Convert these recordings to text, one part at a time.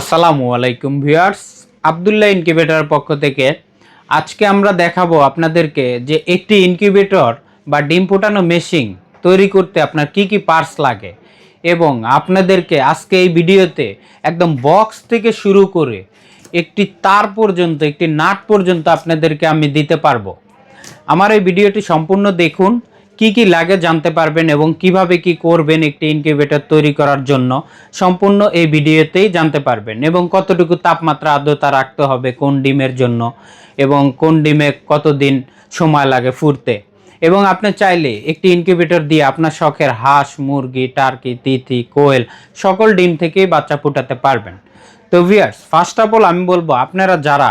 আসসালামু আলাইকুম ভিউয়ার্স, আবদুল্লাহ ইনকিউবেটরের পক্ষ থেকে আজকে আমরা দেখাবো আপনাদেরকে যে একটি ইনকিউবেটর বা ডিম ফোটানো মেশিন তৈরি করতে আপনার কি কি পার্টস লাগে এবং আপনাদেরকে আজকে এই ভিডিওতে একদম বক্স থেকে শুরু করে একটি তার পর্যন্ত, একটি নাট পর্যন্ত আপনাদেরকে আমি দিতে পারব। আমার এই ভিডিওটি সম্পূর্ণ দেখুন কি কি লাগে জানতে পারবেন এবং কীভাবে কি করবেন একটি ইনকিউবেটর তৈরি করার জন্য সম্পূর্ণ এই ভিডিওতেই জানতে পারবেন এবং কতটুকু তাপমাত্রা আর্দ্রতা রাখতে হবে কোন ডিমের জন্য এবং কোন ডিমে কতদিন সময় লাগে ফুরতে। এবং আপনি চাইলে একটি ইনকিউবেটর দিয়ে আপনার শখের হাঁস, মুরগি টার্কি তিথি, কোয়েল সকল ডিম থেকেই বাচ্চা ফুটাতে পারবেন। তো ভিয়ার্স ফার্স্ট অফ অল আমি বলব, আপনারা যারা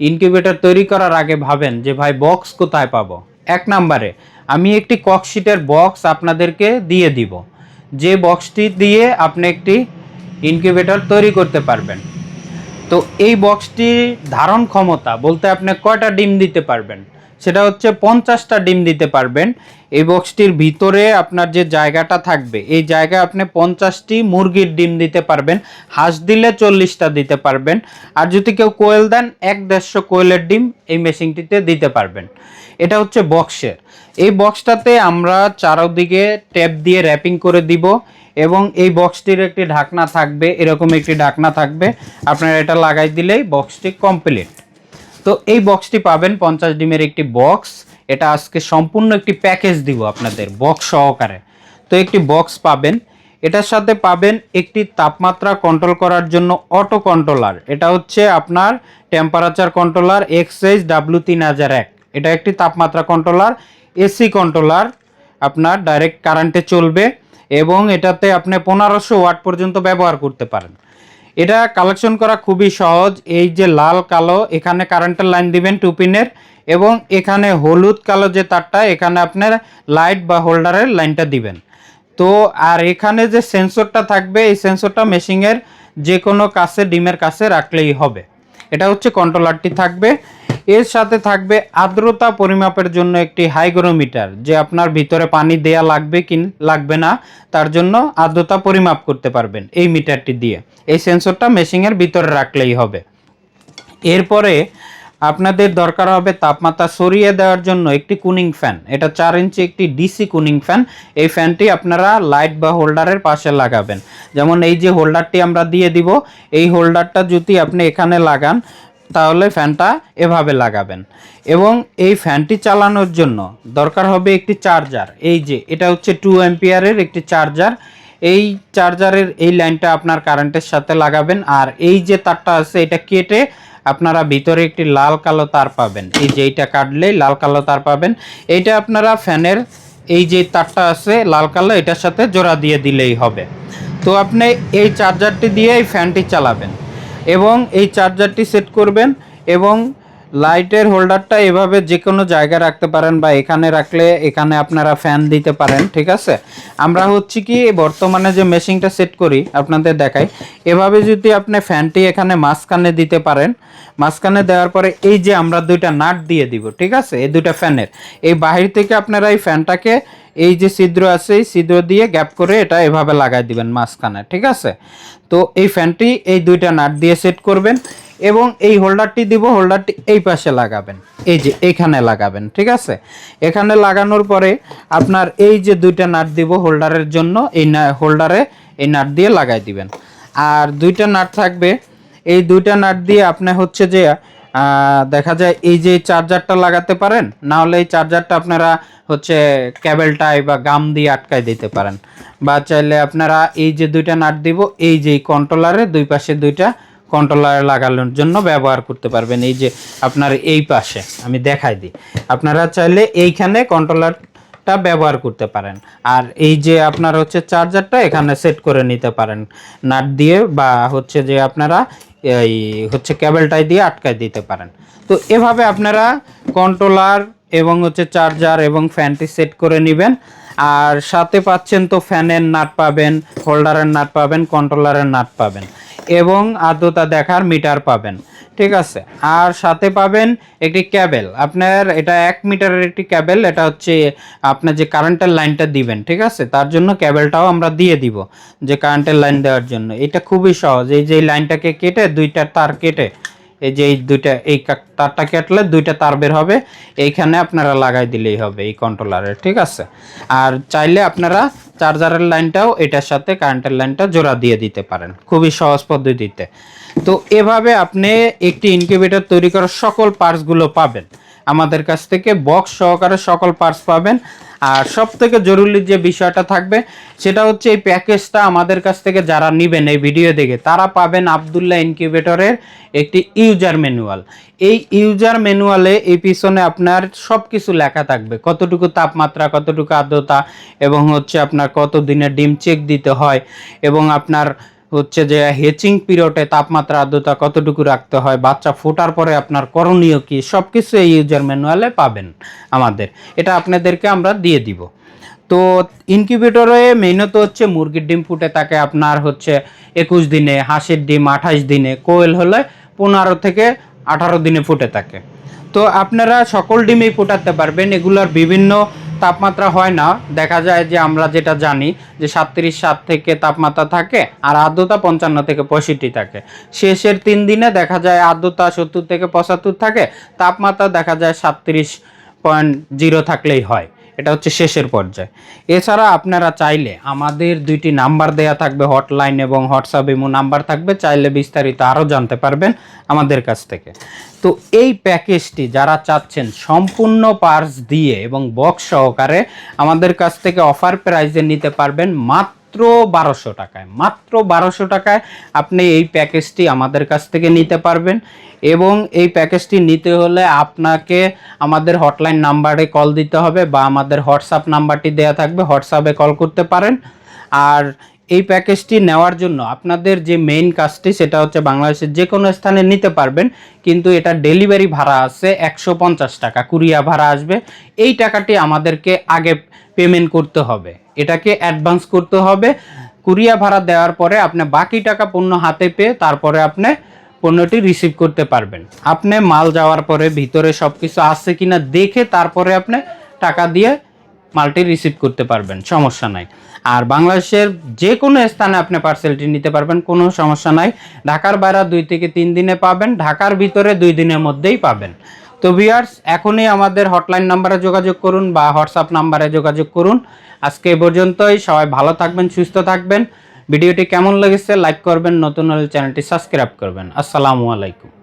ইনকিউবেটর তৈরি করার আগে ভাবেন যে, ভাই বক্স কোথায় পাবো? এক নম্বরে আমি একটি ককশিটের বক্স আপনাদেরকে দিয়ে দিব। যে বক্সটি দিয়ে আপনি একটি ইনকিউবেটর তৈরি করতে পারবেন। তো এই বক্সটির ধারণ ক্ষমতা বলতে আপনি কয়টা ডিম দিতে পারবেন? সেটা হচ্ছে পঞ্চাশটা ডিম দিতে পারবেন। এই বক্সটির ভিতরে আপনার যে জায়গাটা থাকবে, এই জায়গায় আপনি পঞ্চাশটি মুরগির ডিম দিতে পারবেন। হাঁস দিলে চল্লিশটা দিতে পারবেন। আর যদি কেউ কোয়েল দেন, এক দেড়শো কোয়েলের ডিম এই মেশিনটিতে দিতে পারবেন। এটা হচ্ছে বক্সের এই বক্সটাতে আমরা চারোদিকে ট্যাপ দিয়ে র্যাপিং করে দিব এবং এই বক্সটির একটি ঢাকনা থাকবে, এরকম একটি ঢাকনা থাকবে। আপনারা এটা লাগাই দিলেই বক্সটি কমপ্লিট। তো এই বক্সটি পাবেন পঞ্চাশ ডিমের একটি বক্স এটা আজকে সম্পূর্ণ একটি প্যাকেজ দিব আপনাদের বক্স সহকারে। তো একটি বক্স পাবেন। এটার সাথে পাবেন একটি তাপমাত্রা কন্ট্রোল করার জন্য অটো কন্ট্রোলার এটা হচ্ছে আপনার টেম্পারেচার কন্ট্রোলার এক্সএইচ ডাব্লু তিন হাজার এক এটা একটি তাপমাত্রা কন্ট্রোলার এসি কন্ট্রোলার আপনার ডাইরেক্ট কারেন্টে চলবে এবং এটাতে আপনি পনেরোশো ওয়াট পর্যন্ত ব্যবহার করতে পারেন। এটা কালেকশন করা খুবই সহজ। এই যে লাল কালো, এখানে কারেন্টের লাইন দিবেন টু পিনের এবং এখানে হলুদ কালো যে তারটা, এখানে আপনার লাইট বা হোল্ডারের লাইনটা দিবেন। তো আর এখানে যে সেন্সরটা থাকবে, এই সেন্সরটা মেশিংয়ের যে কোনো কাছে, ডিমের কাছে রাখলেই হবে। এটা হচ্ছে কন্ট্রোলারটি থাকবে। এর সাথে থাকবে আর্দ্রতা পরিমাপের জন্য একটি হাইগ্রোমিটার, যে আপনার ভিতরে পানি দেয়া লাগবে কি লাগবে না, তার জন্য আর্দ্রতা পরিমাপ করতে পারবেন এই মিটারটি দিয়ে। এই সেন্সরটা মেশিনের ভিতরে রাখলেই হবে। এরপরে আপনাদের দরকার হবে তাপমাত্রা সরিয়ে দেওয়ার জন্য একটি কুলিং ফ্যান। এটা চার ইঞ্চি একটি ডিসি কুলিং ফ্যান। এই ফ্যানটি আপনারা লাইট বা হোল্ডারের পাশে লাগাবেন। যেমন এই যে হোল্ডারটি আমরা দিয়ে দিব, এই হোল্ডারটা যদি আপনি এখানে লাগান তাহলে ফ্যানটা এভাবে লাগাবেন। এবং এই ফ্যানটি চালানোর জন্য দরকার হবে একটি চার্জার। এই যে, এটা হচ্ছে টু অ্যাম্পিয়ারের একটি চার্জার। এই চার্জারের এই লাইনটা আপনার কারেন্টের সাথে লাগাবেন। আর এই যে তারটা আছে, এটা কেটে আপনারা ভিতরে একটি লাল কালো তার পাবেন। এই যে, এইটা কাটলেই লাল কালো তার পাবেন। এইটা আপনারা ফ্যানের এই যে তারটা আছে, লাল কালো, এটার সাথে জোড়া দিয়ে দিলেই হবে। তো আপনি এই চার্জারটি দিয়ে এই ফ্যানটি চালাবেন। এবং এই চার্জারটি সেট করবেন এবং লাইটের হোল্ডারটা এভাবে যে কোনো জায়গায় রাখতে পারেন বা এখানে রাখলে এখানে আপনারা ফ্যান দিতে পারেন, ঠিক আছে? আমরা হচ্ছে কি, বর্তমানে যে মেশিনটা সেট করি, আপনাদের দেখাই। এভাবে যদি আপনি ফ্যানটি এখানে মাঝখানে দিতে পারেন, মাঝখানে দেওয়ার পরে এই যে আমরা দুইটা নাট দিয়ে দিব, ঠিক আছে? এই দুইটা ফ্যানের। এই বাহির থেকে আপনারা এই ফ্যানটাকে এই যে ছিদ্র আছে, এই ছিদ্র দিয়ে গ্যাপ করে এটা এভাবে লাগাই দিবেন মাঝখানে, ঠিক আছে? তো এই ফ্যানটি এই দুইটা নাট দিয়ে সেট করবেন এবং এই হোল্ডারটি দিব হোল্ডারটি এই পাশে লাগাবেন, এই যে এইখানে লাগাবেন, ঠিক আছে? এখানে লাগানোর পরে আপনার এই যে দুইটা নাট দিব হোল্ডারের জন্য, এই হোল্ডারে এই নাট দিয়ে লাগাই দিবেন। আর দুইটা নাট থাকবে, এই দুইটা নাট দিয়ে আপনি হচ্ছে যে দেখা যায় এই যে চার্জারটা লাগাতে পারেন, না হলে এই চার্জারটা আপনারা হচ্ছে ক্যাবেলটাই বা গাম দিয়ে আটকায় দিতে পারেন। বা চাইলে আপনারা এই যে দুইটা নাট দিব, এই যে কন্ট্রোলারে দুই পাশে দুইটা কন্ট্রোলার লাগানোর জন্য ব্যবহার করতে পারবেন। এই যে আপনার এই পাশে, আমি দেখাই দিই। আপনারা চাইলে এইখানে কন্ট্রোলারটা ব্যবহার করতে পারেন। আর এই যে আপনার হচ্ছে চার্জারটা এখানে সেট করে নিতে পারেন। নাট দিয়ে বা হচ্ছে যে আপনারা এই হচ্ছে ক্যাবেলটাই দিয়ে আটকায় দিতে পারেন। তো এভাবে আপনারা কন্ট্রোলার এবং হচ্ছে চার্জার এবং ফ্যানটি সেট করে নেবেন। আর সাথে পাচ্ছেন তো ফ্যানের নাট পাবেন হোল্ডারের নাট পাবেন কন্ট্রোলারের নাট পাবেন। এবং আর্দ্রতা দেখার মিটার পাবেন। ঠিক আছে? আর সাথে পাবেন একটি ক্যাবেল। আপনার এটা এক মিটারের একটি ক্যাবেল, এটা হচ্ছে আপনার যে কারেন্টের লাইনটা দিবেন, ঠিক আছে? তার জন্য ক্যাবেলটাও আমরা দিয়ে দিব যে কারেন্টের লাইন দেওয়ার জন্য। এটা খুবই সহজ। এই যে লাইনটাকে কেটে দুইটা তার কেটে এই যে এই দুইটা, এই তারটা কাটলে দুইটা তার বের হবে, এইখানে আপনারা লাগাই দিলেই হবে এই কন্ট্রোলারে ঠিক আছে? আর চাইলে আপনারা চার্জারের লাইনটাও এটার সাথে কারেন্টের লাইনটা জোড়া দিয়ে দিতে পারেন, খুবই সহজ পদ্ধতিতে। তো এভাবে আপনি একটি ইনকিউবেটর তৈরি করার সকল পার্টসগুলো পাবেন। আমাদের কাছ থেকে বক্স সহকারে সকল পার্টস পাবেন। আর সব থেকে জরুরি যে বিষয়টা থাকবে, সেটা হচ্ছে এই প্যাকেজটা আমাদের কাছ থেকে যারা নেবেন এই ভিডিও দেখে, তারা পাবেন আবদুল্লাহ ইনকিউবেটরের একটি ইউজার ম্যানুয়াল এই ইউজার ম্যানুয়ালে এই পিছনে আপনার সব কিছু লেখা থাকবে। কতটুকু তাপমাত্রা, কতটুকু আর্দ্রতা, এবং হচ্ছে আপনার কত দিনের ডিম চেক দিতে হয়, এবং আপনার হচ্ছে যে হেচিং পিরিয়ডে তাপমাত্রা আর্দ্রতা কতটুকু রাখতে হয়, বাচ্চা ফোটার পরে আপনার করণীয় কি সব কিছু এই ইউজার ম্যানুয়ালে পাবেন আমাদের। এটা আপনাদেরকে আমরা দিয়ে দিব। তো ইনকিউবেটরে মেইনত হচ্ছে মুরগির ডিম ফুটে থাকে আপনার হচ্ছে একুশ দিনে, হাঁসের ডিম আঠাশ দিনে, কোয়েল হলে পনেরো থেকে আঠারো দিনে ফুটে থাকে তো আপনারা সকল ডিমেই ফোটাতে পারবেন, এগুলোর বিভিন্ন তাপমাত্রা হয় না। দেখা যায় যে আমরা যেটা জানি যে সাতত্রিশ সাত থেকে তাপমাত্রা থাকে আর আর্দ্রতা পঞ্চান্ন থেকে পঁয়ষট্টি থাকে। শেষের তিন দিনে দেখা যায় আর্দ্রতা সত্তর থেকে পঁচাত্তর থাকে, তাপমাত্রা দেখা যায় সাতত্রিশ পয়েন্ট জিরো থাকলেই হয়। এটা হচ্ছে শেষের পর্যায়ে। এছাড়া আপনারা চাইলে আমাদের দুইটি নাম্বার দেয়া থাকবে, হটলাইন এবং হোয়াটসঅ্যাপ ইমো নাম্বার থাকবে, চাইলে বিস্তারিত আরও জানতে পারবেন আমাদের কাছ থেকে। তো এই প্যাকেজটি যারা চাচ্ছেন সম্পূর্ণ পার্স দিয়ে এবং বক্স সহকারে আমাদের কাছ থেকে অফার প্রাইজে নিতে পারবেন মাত্র বারোশো টাকায়, মাত্র বারোশো টাকায় আপনি এই প্যাকেজটি আমাদের কাছ থেকে নিতে পারবেন এবং এই প্যাকেজটি নিতে হলে আপনাকে আমাদের হটলাইন নাম্বারে কল দিতে হবে বা আমাদের হোয়াটসঅ্যাপ নাম্বারটি দেওয়া থাকবে, হোয়াটসঅ্যাপে কল করতে পারেন। আর এই প্যাকেজটি নেওয়ার জন্য আপনাদের যে মেইন কাজটি সেটা হচ্ছে বাংলাদেশের যে কোনো স্থানে নিতে পারবেন, কিন্তু এটা ডেলিভারি ভাড়া আছে একশো পঞ্চাশ টাকা, কুরিয়া ভাড়া আসবে। এই টাকাটি আমাদেরকে আগে পেমেন্ট করতে হবে। এটাকে অ্যাডভান্স করতে হবে। কুরিয়া ভাড়া দেওয়ার পরে আপনি বাকি টাকা পণ্য হাতে পেয়ে তারপরে আপনি পণ্যটি রিসিভ করতে পারবেন। আপনি মাল যাওয়ার পরে ভিতরে সব কিছু আছে কিনা দেখে তারপরে আপনি টাকা দিয়ে মালটি রিসিভ করতে পারবেন, সমস্যা নাই। আর বাংলাদেশের যে কোনো স্থানে আপনি পার্সেলটি নিতে পারবেন, কোনো সমস্যা নাই। ঢাকার বাইরে দুই থেকে তিন দিনে পাবেন, ঢাকার ভিতরে দুই দিনের মধ্যেই পাবেন। তো ভিয়ার্স এখনই আমাদের হটলাইন নাম্বারে যোগাযোগ করুন বা হোয়াটসঅ্যাপ নাম্বারে যোগাযোগ করুন। আজকে এ পর্যন্তই, সবাই ভালো থাকবেন, সুস্থ থাকবেন। ভিডিওটি কেমন লেগেছে, লাইক করবেন, নতুন হলে চ্যানেলটি সাবস্ক্রাইব করবেন। আসসালামু আলাইকুম।